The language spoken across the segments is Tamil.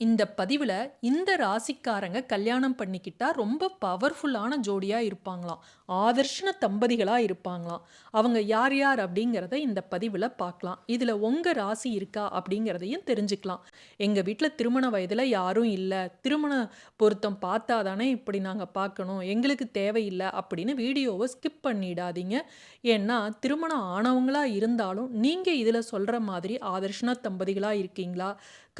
இந்த பதிவில் இந்த ராசிக்காரங்க கல்யாணம் பண்ணிக்கிட்டா ரொம்ப பவர்ஃபுல்லான ஜோடியாக இருப்பாங்களாம். ஆதர்ஷன தம்பதிகளாக இருப்பாங்களாம். அவங்க யார் யார் அப்படிங்கிறத இந்த பதிவில் பார்க்கலாம். இதில் உங்கள் ராசி இருக்கா அப்படிங்கிறதையும் தெரிஞ்சுக்கலாம். எங்கள் வீட்டில் திருமண வயதில் யாரும் இல்லை திருமண பொருத்தம் பார்த்தா தானே இப்படி நாங்கள் பார்க்கணும். எங்களுக்கு தேவையில்லை அப்படின்னு வீடியோவை ஸ்கிப் பண்ணிடாதீங்க. ஏன்னா திருமணம் ஆனவங்களாக இருந்தாலும் நீங்கள் இதில் சொல்கிற மாதிரி ஆதர்ஷன தம்பதிகளாக இருக்கீங்களா?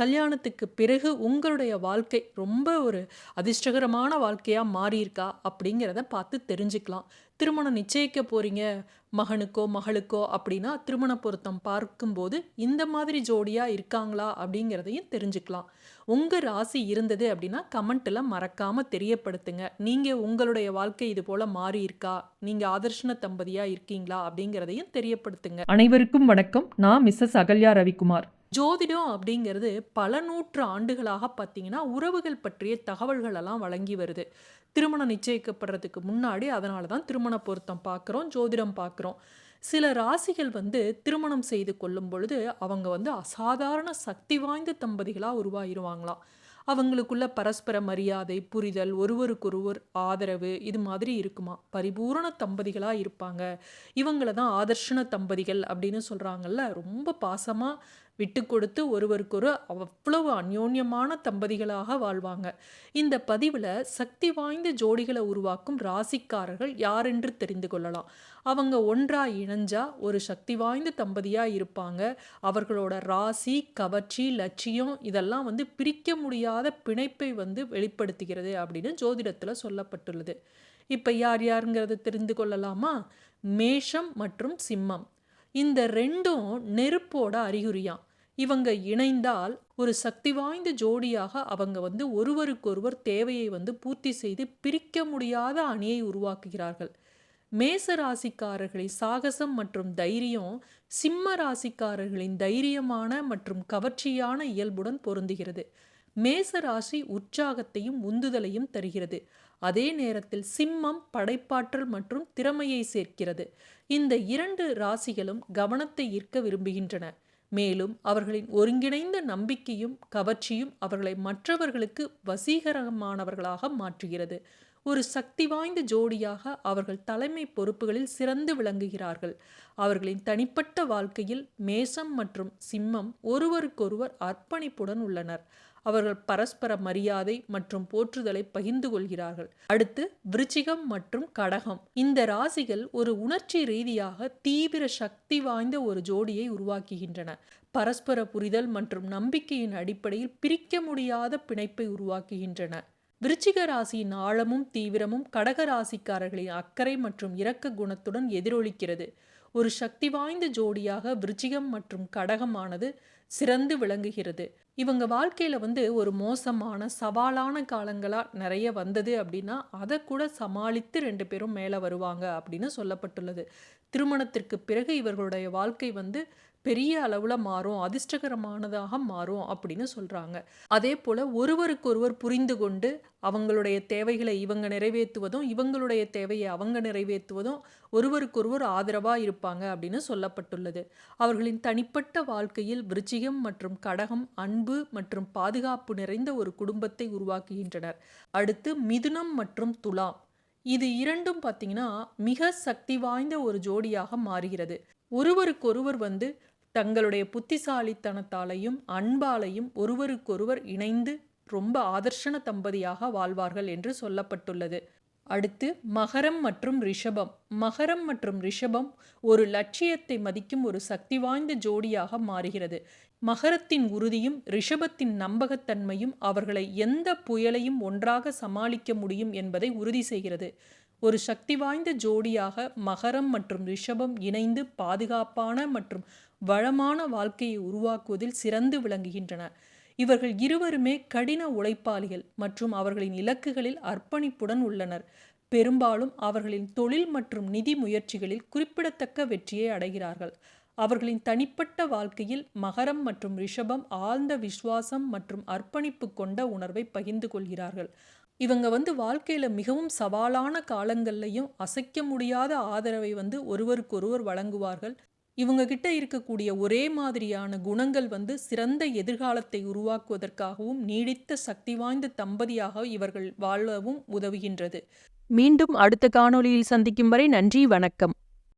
கல்யாணத்துக்கு பிறகு உங்களுடைய வாழ்க்கை ரொம்ப ஒரு அதிர்ஷ்டகரமான வாழ்க்கையாக மாறியிருக்கா? அப்படிங்கிறத பார்த்து தெரிஞ்சுக்கலாம். திருமணம் நிச்சயிக்க போகிறீங்க மகனுக்கோ, மகளுக்கோ அப்படின்னா திருமண பொருத்தம் பார்க்கும்போது இந்த மாதிரி ஜோடியாக இருக்காங்களா? அப்படிங்கிறதையும் தெரிஞ்சுக்கலாம். உங்கள் ராசி இருந்தது அப்படின்னா கமெண்ட்டில் மறக்காமல் தெரியப்படுத்துங்க. நீங்கள் உங்களுடைய வாழ்க்கை இது போல் மாறியிருக்கா? நீங்கள் ஆதர்ஷன தம்பதியாக இருக்கீங்களா? அப்படிங்கிறதையும் தெரியப்படுத்துங்க. அனைவருக்கும் வணக்கம். நான் மிஸ்ஸஸ் அகல்யா ரவிக்குமார். ஜோதிடம் அப்படிங்கிறது பல நூற்று ஆண்டுகளாக பார்த்தீங்கன்னா, உறவுகள் பற்றிய தகவல்கள் எல்லாம் வழங்கி வருது. திருமணம் நிச்சயிக்கப்படுறதுக்கு முன்னாடி அதனால தான் திருமண பொருத்தம் பார்க்குறோம், ஜோதிடம் பார்க்குறோம். சில ராசிகள் வந்து திருமணம் செய்து கொள்ளும் பொழுது, அவங்க வந்து அசாதாரண சக்தி வாய்ந்த தம்பதிகளாக உருவாகிருவாங்களாம். அவங்களுக்குள்ள பரஸ்பர மரியாதை, புரிதல், ஒருவருக்கொருவர் ஆதரவு இது மாதிரி இருக்குமா பரிபூரண தம்பதிகளாக இருப்பாங்க. இவங்கள தான் ஆதர்ஷன தம்பதிகள் அப்படின்னு சொல்கிறாங்கல்ல ரொம்ப பாசமாக விட்டு கொடுத்து ஒருவருக்கொரு அவ்வளவு அந்யோன்யமான தம்பதிகளாக வாழ்வாங்க. இந்த பதிவில் சக்தி வாய்ந்த ஜோடிகளை உருவாக்கும் ராசிக்காரர்கள் யாரென்று தெரிந்து கொள்ளலாம். அவங்க ஒன்றா இணைஞ்சா ஒரு சக்தி வாய்ந்த தம்பதியாக இருப்பாங்க. அவர்களோட ராசி, கவர்ச்சி, லட்சியம் இதெல்லாம் வந்து பிரிக்க முடியாத பிணைப்பை வந்து வெளிப்படுத்துகிறது அப்படின்னு ஜோதிடத்தில் சொல்லப்பட்டுள்ளது. இப்போ யார் யாருங்கிறத தெரிந்து கொள்ளலாமா? மேஷம் மற்றும் சிம்மம். இந்த ரெண்டும் நெருப்போட அறிகுறியாம். இவங்க இணைந்தால் ஒரு சக்தி வாய்ந்த ஜோடியாக அவங்க வந்து ஒருவருக்கொருவர் தேவையை வந்து பூர்த்தி செய்து பிரிக்க முடியாத அணியை உருவாக்குகிறார்கள். மேச ராசிக்காரர்களின் சாகசம் மற்றும் தைரியம் சிம்ம ராசிக்காரர்களின் தைரியமான மற்றும் கவர்ச்சியான இயல்புடன் பொருந்துகிறது. மேச ராசி உற்சாகத்தையும் உந்துதலையும் தருகிறது. அதே நேரத்தில் சிம்மம் படைப்பாற்றல் மற்றும் திறமையை சேர்க்கிறது. இந்த இரண்டு ராசிகளும் கவனத்தை ஈர்க்க விரும்புகின்றன. மேலும் அவர்களின் ஒருங்கிணைந்த நம்பிக்கையும் கவர்ச்சியும் அவர்களை மற்றவர்களுக்கு வசீகரமானவர்களாக மாற்றுகிறது. ஒரு சக்தி வாய்ந்த ஜோடியாக அவர்கள் தலைமை பொறுப்புகளில் சிறந்து விளங்குகிறார்கள். அவர்களின் தனிப்பட்ட வாழ்க்கையில் மேசம் மற்றும் சிம்மம் ஒருவருக்கொருவர் அர்ப்பணிப்புடன் உள்ளனர். அவர்கள் பரஸ்பர மரியாதை மற்றும் போற்றுதலை பகிர்ந்து கொள்கிறார்கள். அடுத்து விருச்சிகம் மற்றும் கடகம். இந்த ராசிகள் ஒரு உணர்ச்சி ரீதியாக தீவிர சக்தி வாய்ந்த ஒரு ஜோடியை உருவாக்குகின்றன. பரஸ்பர புரிதல் மற்றும் நம்பிக்கையின் அடிப்படையில் பிரிக்க முடியாத பிணைப்பை உருவாக்குகின்றன. விருச்சிக ராசியின் ஆழமும் தீவிரமும் கடக ராசிக்காரர்களின் அக்கறை மற்றும் இரக்க குணத்துடன் எதிரொலிக்கிறது. ஒரு சக்தி வாய்ந்த ஜோடியாக விருச்சிகம் மற்றும் கடகமானது சிறந்து விளங்குகிறது. இவங்க வாழ்க்கையில வந்து ஒரு மோசமான, சவாலான காலங்களா நிறைய வந்தது அப்படின்னா, அதை கூட சமாளித்து ரெண்டு பேரும் மேலே வருவாங்க அப்படின்னு சொல்லப்பட்டுள்ளது. திருமணத்திற்கு பிறகு இவர்களுடைய வாழ்க்கை வந்து பெரிய அளவில் மாறும். அதிர்ஷ்டகரமானதாக மாறும் அப்படின்னு சொல்கிறாங்க அதே போல் ஒருவருக்கொருவர் புரிந்து கொண்டு அவங்களுடைய தேவைகளை இவங்க நிறைவேற்றுவதும் இவங்களுடைய தேவையை அவங்க நிறைவேற்றுவதும் ஒருவருக்கொருவர் ஆதரவாக இருப்பாங்க அப்படின்னு சொல்லப்பட்டுள்ளது. அவர்களின் தனிப்பட்ட வாழ்க்கையில் விருச்சிகம் மற்றும் கடகம் அன்பு மற்றும் பாதுகாப்பு நிறைந்த ஒரு குடும்பத்தை உருவாக்குகின்றனர். அடுத்து மிதுனம் மற்றும் துலாம். இது இரண்டும் பார்த்தீங்கன்னா, மிக சக்தி வாய்ந்த ஒரு ஜோடியாக மாறுகிறது. ஒருவருக்கொருவர் வந்து தங்களுடைய புத்திசாலித்தனத்தாலையும், அன்பாலையும் ஒருவருக்கொருவர் இணைந்து ரொம்ப ஆதர்ஷன தம்பதியாக வாழ்வார்கள் என்று சொல்லப்பட்டுள்ளது. அடுத்து மகரம் மற்றும் ரிஷபம். மகரம் மற்றும் ரிஷபம் ஒரு லட்சியத்தை மதிக்கும் ஒரு சக்தி வாய்ந்த ஜோடியாக மாறுகிறது. மகரத்தின் உறுதியும், ரிஷபத்தின் நம்பகத்தன்மையும் அவர்களை எந்த புயலையும் ஒன்றாக சமாளிக்க முடியும் என்பதை உறுதி செய்கிறது. ஒரு சக்தி வாய்ந்த ஜோடியாக மகரம் மற்றும் ரிஷபம் இணைந்து பாதுகாப்பான மற்றும் வளமான வாழ்க்கையை உருவாக்குவதில் சிறந்து விளங்குகின்றன. இவர்கள் இருவருமே கடின உழைப்பாளிகள் மற்றும் அவர்களின் இலக்குகளில் அர்ப்பணிப்புடன் உள்ளனர். பெரும்பாலும் அவர்களின் தொழில் மற்றும் நிதி முயற்சிகளில் குறிப்பிடத்தக்க வெற்றியை அடைகிறார்கள். அவர்களின் தனிப்பட்ட வாழ்க்கையில் மகரம் மற்றும் ரிஷபம் ஆழ்ந்த விசுவாசம் மற்றும் அர்ப்பணிப்பு கொண்ட உணர்வை பகிர்ந்து கொள்கிறார்கள். இவங்க வந்து வாழ்க்கையில மிகவும் சவாலான காலங்கள்லையும் அசைக்க முடியாத ஆதரவை வந்து ஒருவருக்கொருவர் வழங்குவார்கள். இவங்க கிட்ட இருக்கக்கூடிய ஒரே மாதிரியான குணங்கள் வந்து சிறந்த எதிர்காலத்தை உருவாக்குவதற்காகவும் நீடித்த சக்தி வாய்ந்த தம்பதியாக இவர்கள் வாழவும் உதவுகின்றது மீண்டும் அடுத்த காணொளியில் சந்திக்கும் வரை நன்றி வணக்கம்